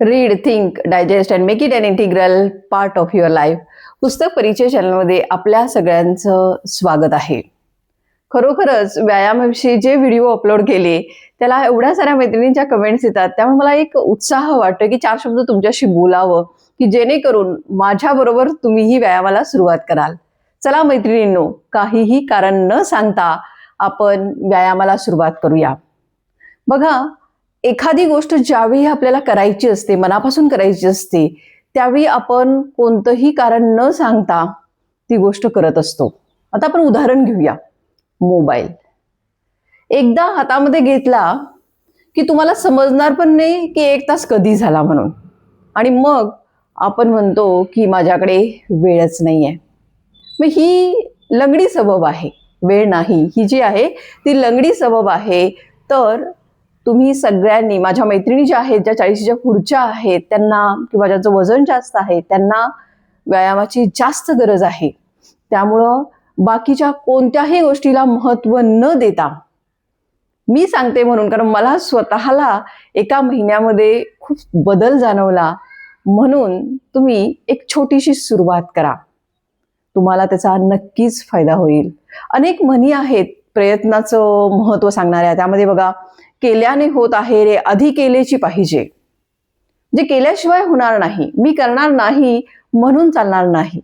Read think digest and make it an integral part of your life पुस्तक परिचय चॅनलमध्ये आपल्या सगळ्यांचं स्वागत आहे. खरोखरच व्यायामाविषयी जे व्हिडिओ अपलोड केले त्याला एवढ्या साऱ्या मैत्रिणींच्या कमेंट्स येतात त्यामुळे मला एक उत्साह वाटतो की चार शब्द तुमच्याशी बोलावं की जेणेकरून माझ्याबरोबर तुम्हीही व्यायामाला सुरुवात कराल. चला मैत्रिणींनो काहीही कारण न सांगता आपण व्यायामाला सुरुवात करूया. बघा एखादी गोष्ट ज्यावेळी आपल्याला करायची असते मनापासून करायची असते त्यावेळी आपण कोणतंही कारण न सांगता ती गोष्ट करत असतो. आता आपण उदाहरण घेऊया. मोबाईल. एकदा हातामध्ये घेतला की तुम्हाला समजणार पण नाही की एक तास कधी झाला म्हणून. आणि मग आपण म्हणतो की माझ्याकडे वेळच नाही आहे मग ही लंगडी सबब आहे. वेळ नाही. ही जी आहे ती लंगडी सबब आहे. तर तुम्ही सगळ्यांनी माझ्या मैत्रिणी ज्या आहेत ज्या चाळीशीच्या पुढच्या आहेत त्यांना किंवा ज्याचं वजन जास्त आहे त्यांना व्यायामाची जास्त गरज आहे. त्यामुळं बाकीच्या कोणत्याही गोष्टीला महत्त्व न देता मी सांगते म्हणून कारण मला स्वतःला एका महिन्यामध्ये खूप बदल जाणवला म्हणून तुम्ही एक छोटीशी सुरुवात करा. तुम्हाला त्याचा नक्कीच फायदा होईल. अनेक म्हणी आहेत प्रयत्नाचं महत्त्व सांगणाऱ्या. त्यामध्ये बघा केल्याने होत आहे रे आधी केलेची पाहिजे. जे केल्याशिवाय होणार नाही मी करणार नाही म्हणून चालणार नाही.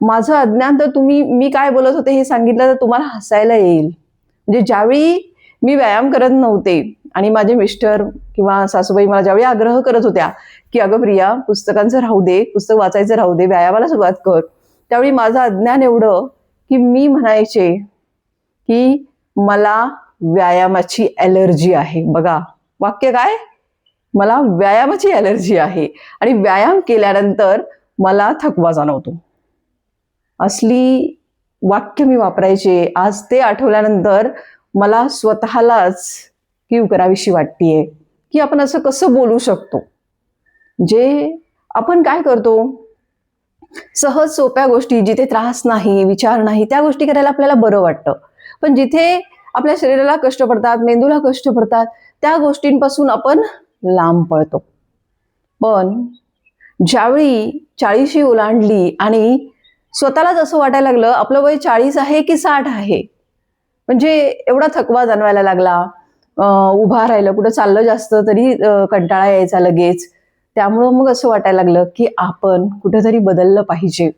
माझं अज्ञान तर तुम्ही मी काय बोलत होते हे सांगितलं तर तुम्हाला हसायला येईल. म्हणजे ज्यावेळी मी व्यायाम करत नव्हते आणि माझे मिस्टर किंवा सासूबाई मला ज्यावेळी आग्रह करत होत्या की अगं प्रिया पुस्तकांचं राहू दे पुस्तक वाचायचं राहू दे व्यायामाला सुरुवात कर त्यावेळी माझं अज्ञान एवढं की मी म्हणायचे की मला व्यायामाची ॲलर्जी आहे. बघा वाक्य काय? मला व्यायामाची ॲलर्जी आहे. आणि व्यायाम केल्यानंतर मला थकवा जाणवतो. असली वाक्य मी वापरायचे आज ते आठवल्यानंतर मला स्वतःलाच कीव करावीशी वाटतीये की आपण असं कसं बोलू शकतो? जे आपण काय करतो? सहज सोप्या गोष्टी जिथे त्रास नाही विचार नाही त्या गोष्टी करायला आपल्याला बरं वाटतं. पण जिथे आपल्या शरीराला कष्ट पडतात मेंदूला कष्ट पडतात त्या गोष्टींपासून आपण लांब पळतो. पण ज्यावेळी चाळीशी ओलांडली आणि स्वतःलाच असं वाटायला लागलं आपलं वय चाळीस आहे की साठ आहे? म्हणजे एवढा थकवा जाणवायला लागला. उभा राहिलं कुठं चाललं जास्त तरी कंटाळा यायचा लगेच. त्यामुळं मग असं वाटायला लागलं की आपण कुठेतरी बदललं पाहिजे.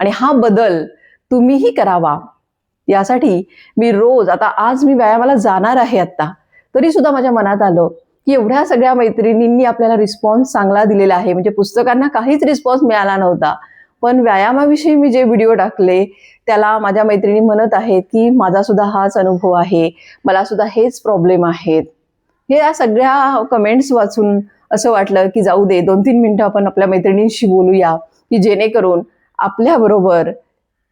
आणि हा बदल तुम्हीही करावा. यासाठी मी रोज आता आज मी व्यायामाला जाणार आहे आत्ता तरी सुद्धा माझ्या मनात आलं की एवढ्या सगळ्या मैत्रिणींनी आपल्याला रिस्पॉन्स चांगला दिलेला आहे. म्हणजे पुस्तकांना काहीच रिस्पॉन्स मिळाला नव्हता. पण व्यायामाविषयी मी जे व्हिडिओ टाकले त्याला माझ्या मैत्रिणी म्हणत आहेत की माझा सुद्धा हाच अनुभव आहे मला सुद्धा हेच प्रॉब्लेम आहेत. हे या सगळ्या कमेंट्स वाचून असं वाटलं की जाऊ दे दोन तीन मिनटं आपण आपल्या मैत्रिणींशी बोलूया की जेणेकरून आपल्याबरोबर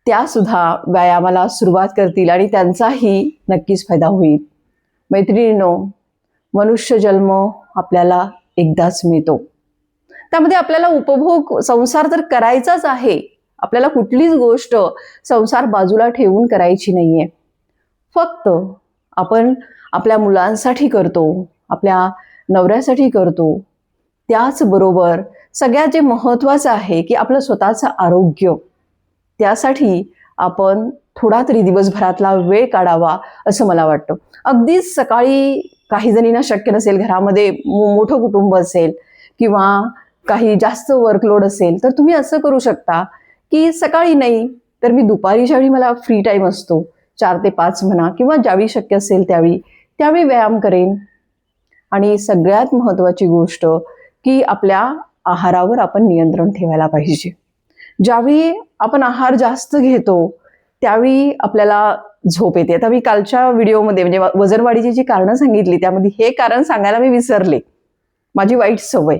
त्या सुद्धा व्यायामाला सुरुवात करतील आणि त्यांचाही नक्कीच फायदा होईल. मैत्रिणीनो मनुष्य जन्म आपल्याला एकदाच मिळतो. त्यामध्ये आपल्याला उपभोग संसार तर करायचाच आहे. आपल्याला कुठलीच गोष्ट संसार बाजूला ठेवून करायची नाहीये. फक्त आपण आपल्या मुलांसाठी करतो आपल्या नवऱ्यासाठी करतो. त्याचबरोबर सगळ्यात जे महत्त्वाचं आहे की आपलं स्वतःचं आरोग्य. त्यासाठी आपण थोडा तरी दिवसभरातला वेळ काढावा असं मला वाटतं. अगदीच सकाळी काही जणींना शक्य नसेल घरामध्ये मोठं कुटुंब असेल किंवा काही जास्त वर्कलोड असेल तर तुम्ही असं करू शकता की सकाळी नाही तर मी दुपारी ज्यावेळी मला फ्री टाईम असतो चार ते पाच म्हणा किंवा ज्यावेळी शक्य असेल त्यावेळी त्यावेळी व्यायाम करेन. आणि सगळ्यात महत्त्वाची गोष्ट की आपल्या आहारावर आपण नियंत्रण ठेवायला पाहिजे. ज्यावेळी आपण आहार जास्त घेतो त्यावेळी आपल्याला झोप येते. आता मी कालच्या व्हिडिओमध्ये म्हणजे वजनवाढीची जी कारणं सांगितली त्यामध्ये हे कारण सांगायला मी विसरले. माझी वाईट सवय.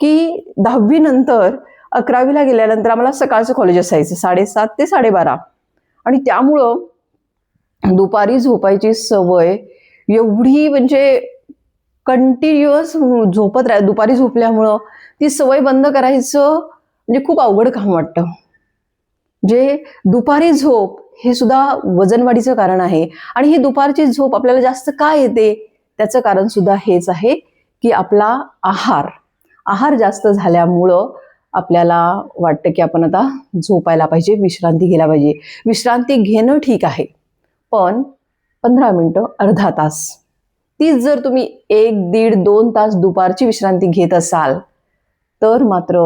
की दहावी नंतर अकरावीला गेल्यानंतर आम्हाला सकाळचं कॉलेज असायचं साडेसात ते साडेबारा. आणि त्यामुळं दुपारी झोपायची सवय एवढी म्हणजे कंटिन्युअस झोपत राह दुपारी झोपल्यामुळं ती सवय बंद करायचं म्हणजे खूप अवघड काम वाटतं. जे दुपारी झोप हे सुद्धा वजनवाढीचं कारण आहे. आणि ही दुपारची झोप आपल्याला जास्त का येते? त्याचं कारण सुद्धा हेच आहे की आपला आहार आहार जास्त झाल्यामुळं आपल्याला वाटतं की आपण आता झोपायला पाहिजे विश्रांती घ्यायला पाहिजे. विश्रांती घेणं ठीक आहे पण पंधरा मिनटं अर्धा तास. तीच जर तुम्ही एक दीड दोन तास दुपारची विश्रांती घेत असाल तर मात्र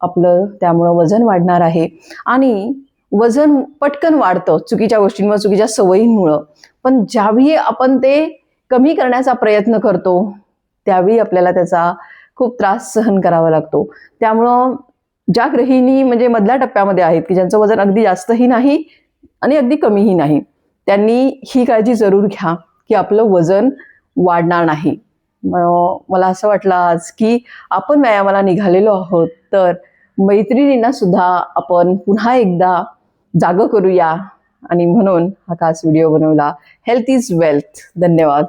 आपलं त्यामुळं वजन वाढणार आहे. आणि वजन पटकन वाढतं चुकीच्या गोष्टींमुळे चुकीच्या सवयींमुळं. पण ज्यावेळी आपण ते कमी करण्याचा प्रयत्न करतो त्यावेळी आपल्याला त्याचा खूप त्रास सहन करावा लागतो. त्यामुळं ज्या गृहिणी म्हणजे मधल्या टप्प्यामध्ये आहेत की ज्यांचं वजन अगदी जास्तही नाही आणि अगदी कमीही नाही त्यांनी ही काळजी जरूर घ्या की आपलं वजन वाढणार नाही. मला असं वाटलं आज की आपण व्यायामाला निघालेलो आहोत तर मैत्रिणींना सुद्धा आपण पुन्हा एकदा जागं करूया. आणि म्हणून हा खास व्हिडिओ बनवला. हेल्थ इज वेल्थ धन्यवाद.